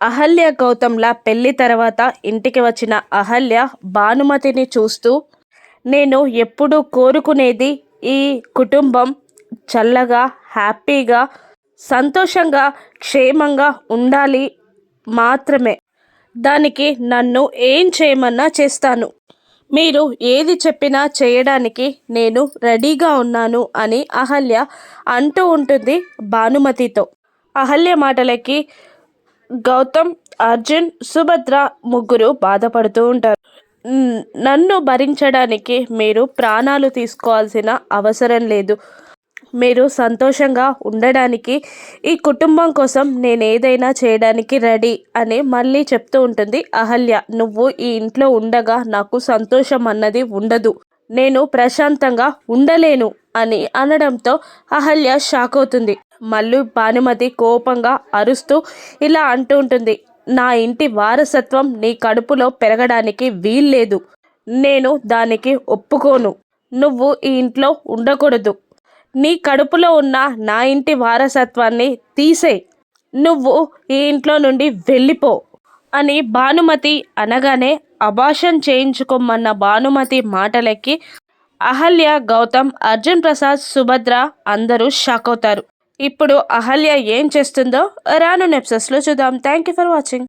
అహల్య గౌతమ్ల పెళ్ళి తర్వాత ఇంటికి వచ్చిన అహల్య భానుమతిని చూస్తూ నేను ఎప్పుడూ కోరుకునేది ఈ కుటుంబం చల్లగా హ్యాపీగా సంతోషంగా క్షేమంగా ఉండాలి మాత్రమే. దానికి నన్ను ఏం చేయమన్నా చేస్తాను. మీరు ఏది చెప్పినా చేయడానికి నేను రెడీగా ఉన్నాను అని అహల్య అంటూ ఉంటుంది భానుమతితో. అహల్య మాటలకి గౌతమ్ అర్జున్ సుభద్ర ముగ్గురు బాధపడుతూ ఉంటారు. నన్ను భరించడానికి మీరు ప్రాణాలు తీసుకోవాల్సిన అవసరం లేదు. మీరు సంతోషంగా ఉండడానికి ఈ కుటుంబం కోసం నేను ఏదైనా చేయడానికి రెడీ అని మళ్ళీ చెప్తూ ఉంటుంది అహల్య. నువ్వు ఈ ఇంట్లో ఉండగా నాకు సంతోషం అన్నది ఉండదు. నేను ప్రశాంతంగా ఉండలేను అని అనడంతో అహల్య షాక్ అవుతుంది. మళ్ళీ భానుమతి కోపంగా అరుస్తూ ఇలా అంటూ ఉంటుంది నా ఇంటి వారసత్వం నీ కడుపులో పెరగడానికి వీల్లేదు. నేను దానికి ఒప్పుకోను. నువ్వు ఈ ఇంట్లో ఉండకూడదు. నీ కడుపులో ఉన్న నా ఇంటి వారసత్వాన్ని తీసే. నువ్వు ఈ ఇంట్లో నుండి వెళ్ళిపో అని భానుమతి అనగానే అబాషన్ చేయించుకోమన్న భానుమతి మాటలకి అహల్య గౌతమ్ అర్జున్ ప్రసాద్ సుభద్ర అందరూ షాక్ అవుతారు. ఇప్పుడు అహల్య ఏం చేస్తుందో రాను నెప్సెస్లో చూద్దాం. Thank you for watching